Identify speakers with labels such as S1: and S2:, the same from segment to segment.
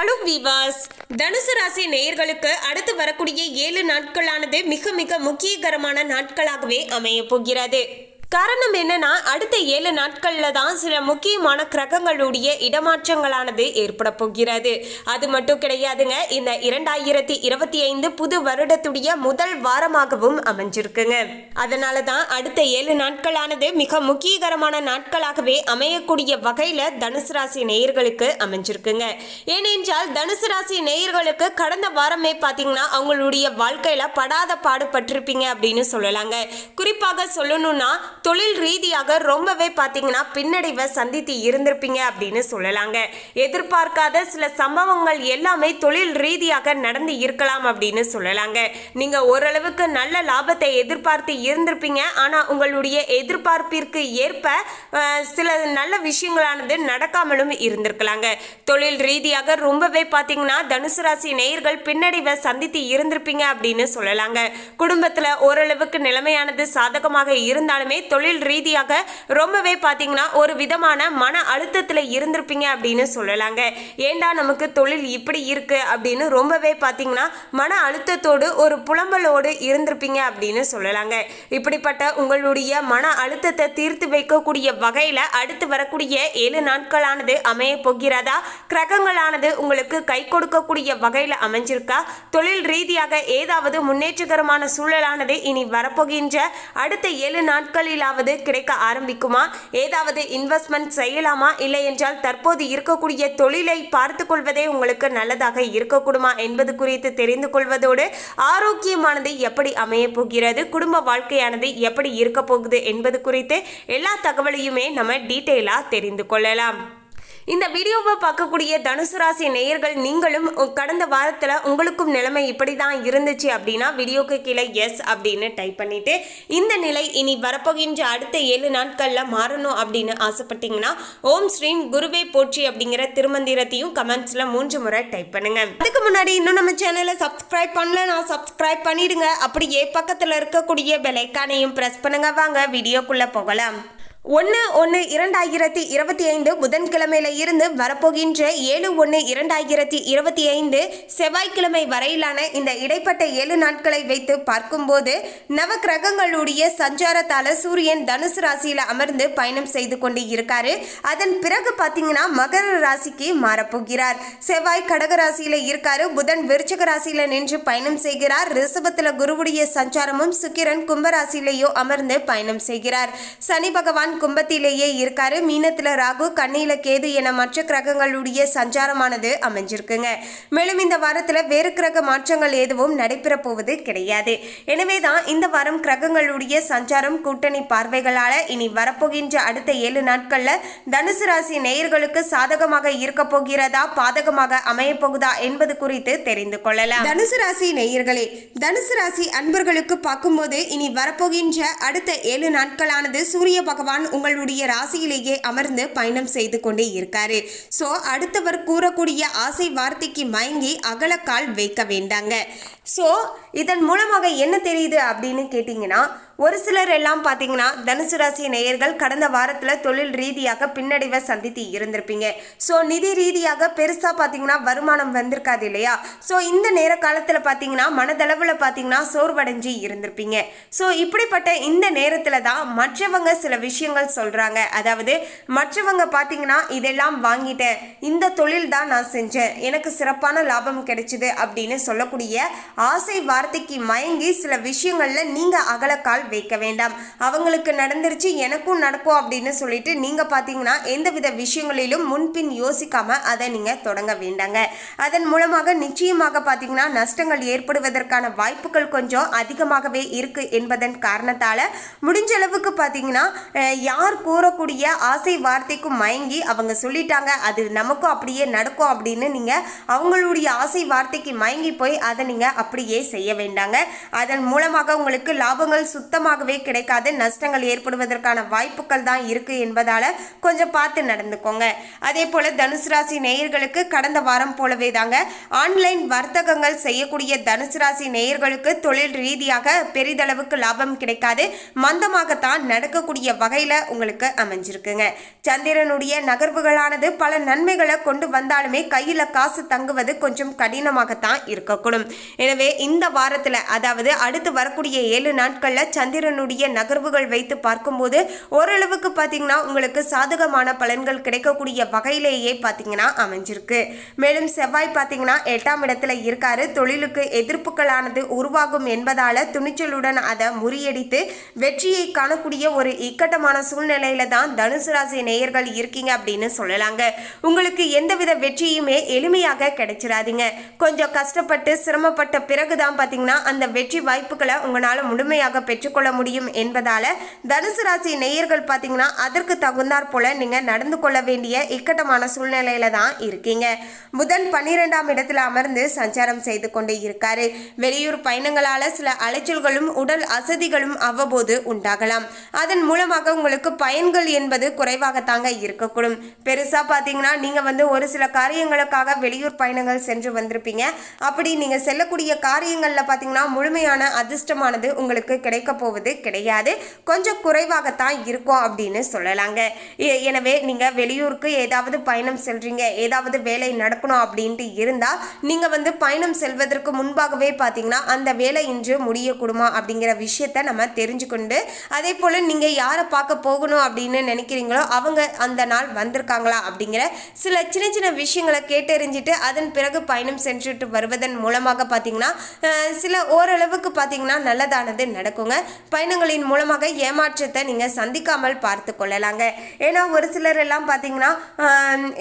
S1: Hello விவாஸ். தனுசு ராசி நேயர்களுக்கு அடுத்து வரக்கூடிய ஏழு நாட்களானது மிக மிக முக்கியகரமான நாட்களாகவே அமைய போகிறது. காரணம் என்னன்னா அடுத்த ஏழு நாட்களில் தான் சில முக்கியமான கிரகங்களுடைய இடமாற்றங்களானது ஏற்பட போகிறது. அது மட்டும் கிடையாதுங்க இந்த இரண்டாயிரத்தி இருபத்தி ஐந்து புது வருடத்துடைய முதல் வாரமாகவும் அமைஞ்சிருக்குங்க. அதனால தான் அடுத்த ஏழு நாட்களானது மிக முக்கியகரமான நாட்களாகவே அமையக்கூடிய வகையில் தனுசு ராசி நேயர்களுக்கு அமைஞ்சிருக்குங்க. ஏனென்றால் தனுசு ராசி நேயர்களுக்கு கடந்த வாரமே பார்த்தீங்கன்னா அவங்களுடைய வாழ்க்கையில் படாத பாடுபட்டிருப்பீங்க அப்படின்னு சொல்லலாங்க. குறிப்பாக சொல்லணும்னா தொழில் ரீதியாக ரொம்பவே பார்த்தீங்கன்னா பின்னடைவை சந்தித்து இருந்திருப்பீங்க அப்படின்னு சொல்லலாங்க. எதிர்பார்க்காத சில சம்பவங்கள் எல்லாமே தொழில் ரீதியாக நடந்து இருக்கலாம் அப்படின்னு சொல்லலாங்க. நீங்க ஓரளவுக்கு நல்ல லாபத்தை எதிர்பார்த்து இருந்திருப்பீங்க. ஆனா உங்களுடைய எதிர்பார்ப்பிற்கு ஏற்ப சில நல்ல விஷயங்களானது நடக்காமலும் இருந்திருக்கலாங்க. தொழில் ரீதியாக ரொம்பவே பார்த்தீங்கன்னா தனுசு ராசி நேயர்கள் பின்னடைவை சந்தித்து இருந்திருப்பீங்க அப்படின்னு சொல்லலாங்க. குடும்பத்துல ஓரளவுக்கு நிலைமையானது சாதகமாக இருந்தாலுமே தொழில் ரீதியாக ரொம்பவே பார்த்தீங்கன்னா ஒரு விதமான மன அழுத்தத்தில் இருந்திருப்பீங்க அப்படின்னு சொல்லலாங்க. ஏண்டா நமக்கு தொழில் இப்படி இருக்கு அப்படின்னு ரொம்பவே பார்த்தீங்கன்னா மன அழுத்தத்தோடு ஒரு புலம்பலோடு இருந்திருப்பீங்க அப்படின்னு சொல்லலாங்க. இப்படிப்பட்ட உங்களுடைய மன அழுத்தத்தை தீர்த்து வைக்கக்கூடிய வகையில் அடுத்து வரக்கூடிய ஏழு நாட்களானது அமைய போகிறதா? கிரகங்களானது உங்களுக்கு கை கொடுக்கக்கூடிய வகையில் அமைஞ்சிருக்கா? தொழில் ரீதியாக ஏதாவது முன்னேற்றகரமான சூழலானது இனி வரப்போகின்ற அடுத்த ஏழு நாட்களில் நாட்களிலாவது கிடைக்க ஆரம்பிக்குமா? ஏதாவது இன்வெஸ்ட்மெண்ட் செய்யலாமா? இல்லை என்றால் தற்போது இருக்கக்கூடிய தொழிலை பார்த்து கொள்வதே உங்களுக்கு நல்லதாக இருக்கக்கூடுமா என்பது குறித்து தெரிந்து கொள்வதோடு ஆரோக்கியமானது எப்படி அமைய போகிறது? குடும்ப வாழ்க்கையானது எப்படி இருக்க போகுது என்பது குறித்து எல்லா தகவலையுமே நம்ம டீட்டெயிலாக தெரிந்து கொள்ளலாம். இந்த வீடியோவை பார்க்கக்கூடிய தனுசு ராசி நேயர்கள் நீங்களும் கடந்த வாரத்தில் உங்களுக்கும் நிலைமை இப்படி தான் இருந்துச்சு அப்படின்னா வீடியோக்கு கீழே எஸ் அப்படின்னு டைப் பண்ணிட்டு இந்த நிலை இனி வரப்போகின்ற அடுத்த ஏழு நாட்களில் மாறணும் அப்படின்னு ஆசைப்பட்டீங்கன்னா ஓம் ஸ்ரீம் குருவே போற்றி அப்படிங்கிற திருமந்திரத்தையும் கமெண்ட்ஸில் மூன்று முறை டைப் பண்ணுங்க. அதுக்கு முன்னாடி இன்னும் நம்ம சேனலை சப்ஸ்கிரைப் பண்ணல நான் சப்ஸ்கிரைப் பண்ணிடுங்க. அப்படியே பக்கத்தில் இருக்கக்கூடிய பெலைக்கானையும் ப்ரெஸ் பண்ணுங்க. வாங்க வீடியோக்குள்ளே போகலாம். ஒன்று ஒன்று இரண்டாயிரத்தி இருபத்தி ஐந்து புதன்கிழமையில இருந்து வரப்போகின்ற ஏழு ஒன்று இரண்டாயிரத்தி இருபத்தி ஐந்து செவ்வாய்க்கிழமை வரையிலான இந்த இடைப்பட்ட ஏழு நாட்களை வைத்து பார்க்கும்போது நவ கிரகங்களுடைய சஞ்சாரத்தால சூரியன் தனுசு ராசியில அமர்ந்து பயணம் செய்து கொண்டு இருக்காரு. அதன் பிறகு பார்த்தீங்கன்னா மகர ராசிக்கு மாறப்போகிறார். செவ்வாய் கடக ராசியில இருக்காரு. புதன் விருச்சக ராசியில நின்று பயணம் செய்கிறார். ரிசபத்தில் குருவுடைய சஞ்சாரமும் சுக்கிரன் கும்பராசியிலேயோ அமர்ந்து பயணம் செய்கிறார். சனி பகவான் கும்பத்திலேயே இருக்காரு. மீனத்துல ராகு கண்ணியில கேது என மற்ற கிரகங்களுடைய சஞ்சாரமானது அமைஞ்சிருக்குங்க. மேலும் இந்த வாரத்துல வேறு கிரக மாற்றங்கள் எதுவும் நடைபெற போவது கிடையாது. எனவே தான் இந்த வாரம் கிரகங்களுடைய சஞ்சாரம் கூட்டணி பார்வைகளால இனி வரப்போகின்ற அடுத்த ஏழு நாட்கள்ல தனுசு ராசி நேயர்களுக்கு சாதகமாக இருக்க போகிறதா பாதகமாக அமைய போகுதா என்பது குறித்து தெரிந்து கொள்ளலாம். தனுசு ராசி நேயர்களே தனுசு ராசி அன்பர்களுக்கு பார்க்கும்போது இனி வரப்போகின்ற அடுத்த ஏழு நாட்களானது சூரிய பகவான் உங்களுடைய ராசியிலேயே அமர்ந்து பயணம் செய்து கொண்டே இருக்காரு. ஸோ அடுத்தவர் கூறக்கூடிய ஆசை வார்த்தைக்கு மயங்கி அகலக்கால் வைக்க வேண்டாங்க. ஸோ இதன் மூலமாக என்ன தெரியுது அப்படின்னு கேட்டிங்கன்னா ஒரு சிலர் எல்லாம் பார்த்தீங்கன்னா தனுசு ராசி நேயர்கள் கடந்த வாரத்தில் தொழில் ரீதியாக பின்னடைவை சந்தித்து இருந்திருப்பீங்க. ஸோ நிதி ரீதியாக பெருசாக பார்த்தீங்கன்னா வருமானம் வந்திருக்காது இல்லையா? ஸோ இந்த நேர காலத்தில் பார்த்தீங்கன்னா மனதளவில் பார்த்தீங்கன்னா சோர்வடைஞ்சு இருந்திருப்பீங்க. ஸோ இப்படிப்பட்ட இந்த நேரத்தில் தான் மற்றவங்க சில விஷயங்கள் சொல்கிறாங்க அதாவது மற்றவங்க பார்த்தீங்கன்னா இதெல்லாம் வாங்கிட்டேன் இந்த தொழில் தான் நான் செஞ்சேன் எனக்கு சிறப்பான லாபம் கிடைச்சிது அப்படின்னு சொல்லக்கூடிய ஆசை வார்த்தைக்கு மயங்கி சில விஷயங்களில் நீங்கள் அகலக்கால் வைக்க வேண்டாம். அவங்களுக்கு நடந்துருச்சு எனக்கும் நடக்கும் அப்படின்னு சொல்லிட்டு நீங்கள் பார்த்தீங்கன்னா எந்தவித விஷயங்களிலும் முன்பின் யோசிக்காம அதை நீங்கள் தொடங்க வேண்டாங்க. அதன் மூலமாக நிச்சயமாக பார்த்தீங்கன்னா நஷ்டங்கள் ஏற்படுவதற்கான வாய்ப்புகள் கொஞ்சம் அதிகமாகவே இருக்கு என்பதன் காரணத்தால் முடிஞ்ச அளவுக்கு பார்த்தீங்கன்னா யார் கூறக்கூடிய ஆசை வார்த்தைக்கும் மயங்கி அவங்க சொல்லிட்டாங்க அது நமக்கும் அப்படியே நடக்கும் அப்படின்னு நீங்கள் அவங்களுடைய ஆசை வார்த்தைக்கு மயங்கி போய் அதை நீங்கள் அப்படியே செய்ய வேண்டாங்க. அதன் மூலமாக உங்களுக்கு லாபங்கள் சுத்தமாக சுத்தமாகவே கிடைக்காது. நஷ்டங்கள் ஏற்படுவதற்கான வாய்ப்புகள் தான் இருக்கு என்பதால கொஞ்சம் பார்த்து நடந்துக்கோங்க. அதே போல தனுசு ராசி நேயர்களுக்கு கடந்த வாரம் போலவே தாங்க. ஆன்லைன் வர்த்தகங்கள் செய்யக்கூடிய தனுசு ராசி நேயர்களுக்கு தொழில் ரீதியாக பெரிதளவுக்கு லாபம் கிடைக்காது. மந்தமாகத்தான் நடக்கக்கூடிய வகையில உங்களுக்கு அமைஞ்சிருக்குங்க. சந்திரனுடைய நகர்வுகளானது பல நன்மைகளை கொண்டு வந்தாலுமே கையில காசு தங்குவது கொஞ்சம் கடினமாகத்தான் இருக்கக்கூடும். எனவே இந்த வாரத்துல அதாவது அடுத்து வரக்கூடிய ஏழு நாட்கள்ல சந்திரனுடைய நகர்வுகள் வைத்து பார்க்கும்போது ஓரளவுக்கு பார்த்தீங்கன்னா உங்களுக்கு சாதகமான பலன்கள் கிடைக்கக்கூடிய வகையிலேயே பார்த்தீங்கன்னா அமைஞ்சிருக்கு. மேலும் செவ்வாய் பார்த்தீங்கன்னா எட்டாம் இடத்துல இருக்காரு. தொழிலுக்கு எதிர்ப்புகளானது உருவாகும் என்பதால துணிச்சலுடன் அதை முறியடித்து வெற்றியை காணக்கூடிய ஒரு இக்கட்டமான சூழ்நிலையில தான் தனுசு ராசி நேயர்கள் இருக்கீங்க அப்படின்னு சொல்லலாங்க. உங்களுக்கு எந்தவித வெற்றியுமே எளிமையாக கிடைச்சிடாதீங்க கொஞ்சம் கஷ்டப்பட்டு சிரமப்பட்ட பிறகுதான் பார்த்தீங்கன்னா அந்த வெற்றி வாய்ப்புகளை உங்களால் முழுமையாக பெற்று மேற்கொள்ள முடியும் என்பதால தனுசு ராசி நேயர்கள் பார்த்தீங்கன்னா அதற்கு தகுந்தாற் போல நீங்க நடந்து கொள்ள வேண்டிய இக்கட்டமான சூழ்நிலையில தான் இருக்கீங்க. புதன் பன்னிரெண்டாம் இடத்துல அமர்ந்து சஞ்சாரம் செய்து கொண்டு இருக்காரு. வெளியூர் பயணங்களால சில அலைச்சல்களும் உடல் அசதிகளும் அவ்வப்போது உண்டாகலாம். அதன் மூலமாக உங்களுக்கு பயன்கள் என்பது குறைவாகத்தாங்க இருக்கக்கூடும். பெருசா பார்த்தீங்கன்னா நீங்க வந்து ஒரு சில காரியங்களுக்காக வெளியூர் பயணங்கள் சென்று வந்திருப்பீங்க. அப்படி நீங்க செல்லக்கூடிய காரியங்கள்ல பார்த்தீங்கன்னா முழுமையான அதிர்ஷ்டமானது உங்களுக்கு கிடைக்க போவது கிடையாது. கொஞ்சம் குறைவாகத்தான் இருக்கும் அப்படின்னு சொல்லலாங்க. எனவே நீங்கள் வெளியூருக்கு ஏதாவது பயணம் செல்றீங்க ஏதாவது வேலை நடக்கணும் அப்படின்ட்டு இருந்தால் நீங்கள் வந்து பயணம் செல்வதற்கு முன்பாகவே பார்த்தீங்கன்னா அந்த வேலை இன்று முடியக்கூடுமா அப்படிங்கிற விஷயத்த நம்ம தெரிஞ்சுக்கொண்டு அதே போல் நீங்கள் யாரை பார்க்க போகணும் அப்படின்னு நினைக்கிறீங்களோ அவங்க அந்த நாள் வந்திருக்காங்களா அப்படிங்கிற சில சின்ன சின்ன விஷயங்களை கேட்டறிஞ்சிட்டு அதன் பிறகு பயணம் சென்றுட்டு வருவதன் மூலமாக பார்த்தீங்கன்னா சில ஓரளவுக்கு பார்த்தீங்கன்னா நல்லதானது நடக்குங்க. பயணங்களின் மூலமாக ஏமாற்றத்தை நீங்கள் சந்திக்காமல் பார்த்து கொள்ளலாங்க. ஏன்னா ஒரு சிலர் எல்லாம் பார்த்தீங்கன்னா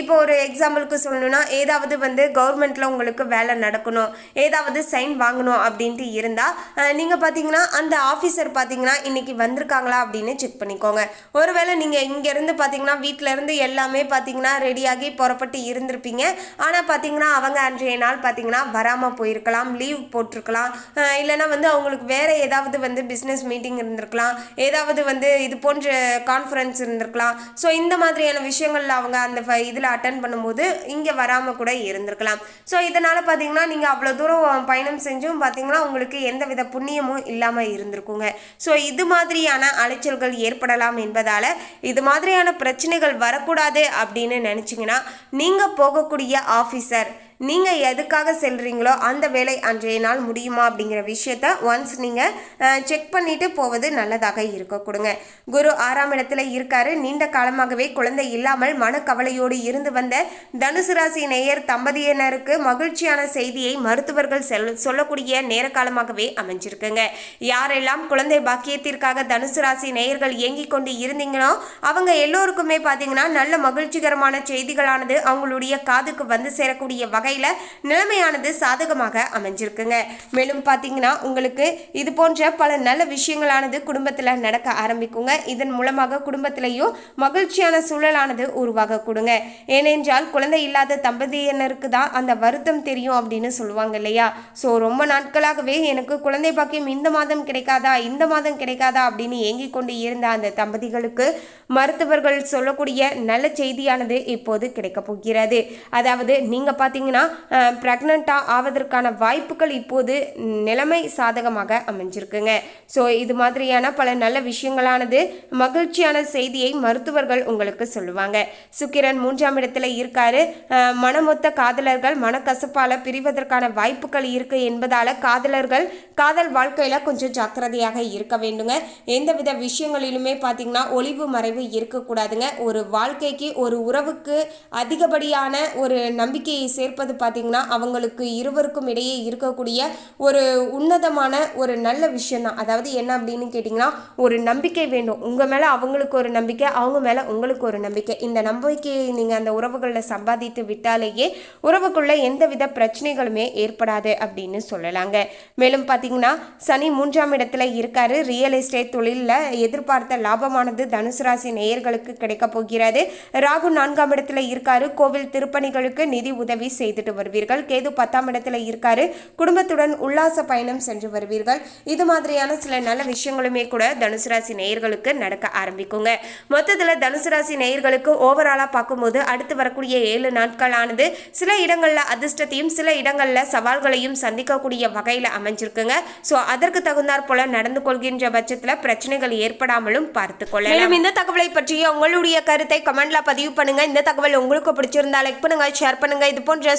S1: இப்போ ஒரு எக்ஸாம்பிளுக்கு சொல்லணும்னா ஏதாவது வந்து கவர்மெண்ட்டில் உங்களுக்கு வேலை நடக்கணும் ஏதாவது சைன் வாங்கணும் அப்படின்ட்டு இருந்தால் நீங்கள் பார்த்தீங்கன்னா அந்த ஆஃபீஸர் பார்த்தீங்கன்னா இன்னைக்கு வந்திருக்காங்களா அப்படின்னு செக் பண்ணிக்கோங்க. ஒருவேளை நீங்கள் இங்கேருந்து பார்த்தீங்கன்னா வீட்டிலேருந்து எல்லாமே பார்த்தீங்கன்னா ரெடியாகி புறப்பட்டு இருந்திருப்பீங்க. ஆனால் பார்த்தீங்கன்னா அவங்க அன்றைய நாள் பார்த்தீங்கன்னா வராமல் போயிருக்கலாம் லீவ் போட்டிருக்கலாம். இல்லைனா இல்லைன்னா வந்து அவங்களுக்கு வேறு ஏதாவது வந்து பிஸ்னஸ் மீட்டிங் இருந்திருக்கலாம். ஏதாவது வந்து இது போன்ற கான்ஃபரன்ஸ் இருந்திருக்கலாம். ஸோ இந்த மாதிரியான விஷயங்கள்ல அவங்க அந்த இதில் அட்டன் பண்ணும்போது இங்கே வராமல் கூட இருந்திருக்கலாம். ஸோ இதனால் பார்த்தீங்கன்னா நீங்கள் அவ்வளோ தூரம் பயணம் செஞ்சும் பார்த்தீங்கன்னா உங்களுக்கு எந்த வித புண்ணியமும் இல்லாமல் இருந்திருக்குங்க. ஸோ இது மாதிரியான அலைச்சல்கள் ஏற்படலாம் என்பதால் இது மாதிரியான பிரச்சனைகள் வரக்கூடாது அப்படின்னு நினச்சிங்கன்னா நீங்கள் போகக்கூடிய ஆஃபீஸர் நீங்கள் எதுக்காக செல்கிறீங்களோ அந்த வேலை அன்றைய நாள் முடியுமா அப்படிங்கிற விஷயத்த ஒன்ஸ் நீங்கள் செக் பண்ணிவிட்டு போவது நல்லதாக இருக்க கொடுங்க. குரு ஆறாம் இடத்துல இருக்காரு. நீண்ட காலமாகவே குழந்தை இல்லாமல் மனக்கவலையோடு இருந்து வந்த தனுசு ராசி நேயர் தம்பதியினருக்கு மகிழ்ச்சியான செய்தியை மருத்துவர்கள் செல் சொல்லக்கூடிய நேர காலமாகவே அமைஞ்சிருக்குங்க. யாரெல்லாம் குழந்தை பாக்கியத்திற்காக தனுசு ராசி நேயர்கள் இயங்கிக் கொண்டு இருந்தீங்களோ அவங்க எல்லோருக்குமே பார்த்தீங்கன்னா நல்ல மகிழ்ச்சிகரமான செய்திகளானது அவங்களுடைய காதுக்கு வந்து சேரக்கூடிய வகை வகையில் நிலைமையானது சாதகமாக அமைஞ்சிருக்குங்க. மேலும் பார்த்தீங்கன்னா உங்களுக்கு இது போன்ற பல நல்ல விஷயங்களானது குடும்பத்தில் நடக்க ஆரம்பிக்குங்க. இதன் மூலமாக குடும்பத்திலையும் மகிழ்ச்சியான சூழலானது உருவாக கொடுங்க. ஏனென்றால் குழந்தை இல்லாத தம்பதியினருக்கு தான் அந்த வருத்தம் தெரியும் அப்படின்னு சொல்லுவாங்க இல்லையா? ஸோ ரொம்ப நாட்களாகவே எனக்கு குழந்தை பாக்கியம் இந்த மாதம் கிடைக்காதா இந்த மாதம் கிடைக்காதா அப்படின்னு ஏங்கிக் கொண்டு இருந்த அந்த தம்பதிகளுக்கு மருத்துவர்கள் சொல்லக்கூடிய நல்ல செய்தியானது இப்போது கிடைக்க போகிறது. அதாவது நீங்கள் பார்த்தீங்கன்னா ப்ரெக்னெண்ட்டாக ஆவதற்கான வாய்ப்புகள் இப்போது நிலைமை சாதகமாக அமைஞ்சிருக்குங்க. ஸோ இது மாதிரியான பல நல்ல விஷயங்களானது மகிழ்ச்சியான செய்தியை மருத்துவர்கள் உங்களுக்கு சொல்லுவாங்க. சுக்கிரன் மூன்றாம் இடத்துல இருக்காரு. மனமொத்த காதலர்கள் மனக்கசப்பால் பிரிவதற்கான வாய்ப்புகள் இருக்கு என்பதால் காதலர்கள் காதல் வாழ்க்கையில் கொஞ்சம் ஜாக்கிரதையாக இருக்க வேண்டுங்க. எந்தவித விஷயங்களிலுமே பார்த்தீங்கன்னா ஒளிவு மறைவு இருக்கக்கூடாதுங்க. ஒரு வாழ்க்கைக்கு ஒரு உறவுக்கு அதிகப்படியான ஒரு நம்பிக்கையை சேர்ப்பது பார்த்தீங்கன்னா அவங்களுக்கு இருவருக்கும் இடையே இருக்கக்கூடிய ஒரு உன்னதமான ஒரு நல்ல விஷயம் தான் அதாவது என்ன அப்படின்னு கேட்டிங்கன்னா ஒரு நம்பிக்கை வேண்டும். உங்கள் மேலே அவங்களுக்கு ஒரு நம்பிக்கை அவங்க மேலே உங்களுக்கு ஒரு நம்பிக்கை. இந்த நம்பிக்கையை நீங்கள் அந்த உறவுகளில் சம்பாதித்து விட்டாலேயே உறவுக்குள்ள எந்தவித பிரச்சனைகளுமே ஏற்படாது அப்படின்னு சொல்லலாங்க. மேலும் பார்த்தீங்கன்னா சனி மூன்றாம் இடத்துல இருக்காரு. ரியல் எஸ்டேட் தொழிலில் எதிர்பார்த்த லாபமானது தனுசு ராசி நேயர்களுக்கு கிடைக்க போகிறது. ராகு நான்காம் இடத்துல இருக்காரு. கோவில் திருப்பணிகளுக்கு நிதி உதவி செய்து செய்துட்டு வருவீர்கள். கேது பத்தாம் இடத்துல இருக்காரு. குடும்பத்துடன் உல்லாச பயணம் சென்று வருவீர்கள். இது மாதிரியான சில நல்ல விஷயங்களுமே கூட தனுசு ராசி நேயர்களுக்கு நடக்க ஆரம்பிக்குங்க. மொத்தத்தில் தனுசு ராசி நேயர்களுக்கு ஓவராலாக பார்க்கும்போது அடுத்து வரக்கூடிய ஏழு நாட்களானது சில இடங்களில் அதிர்ஷ்டத்தையும் சில இடங்களில் சவால்களையும் சந்திக்கக்கூடிய வகையில் அமைஞ்சிருக்குங்க. ஸோ அதற்கு தகுந்தாற் போல நடந்து கொள்கின்ற பட்சத்தில் பிரச்சனைகள் ஏற்படாமலும் பார்த்து கொள்ளலாம். மேலும் இந்த தகவலை பற்றிய உங்களுடைய கருத்தை கமெண்ட்ல பதிவு பண்ணுங்க. இந்த தகவல் உங்களுக்கு பிடிச்சிருந்தா லைக் பண்ணுங்க ஷேர் பண்ணுங்க. இது போன்ற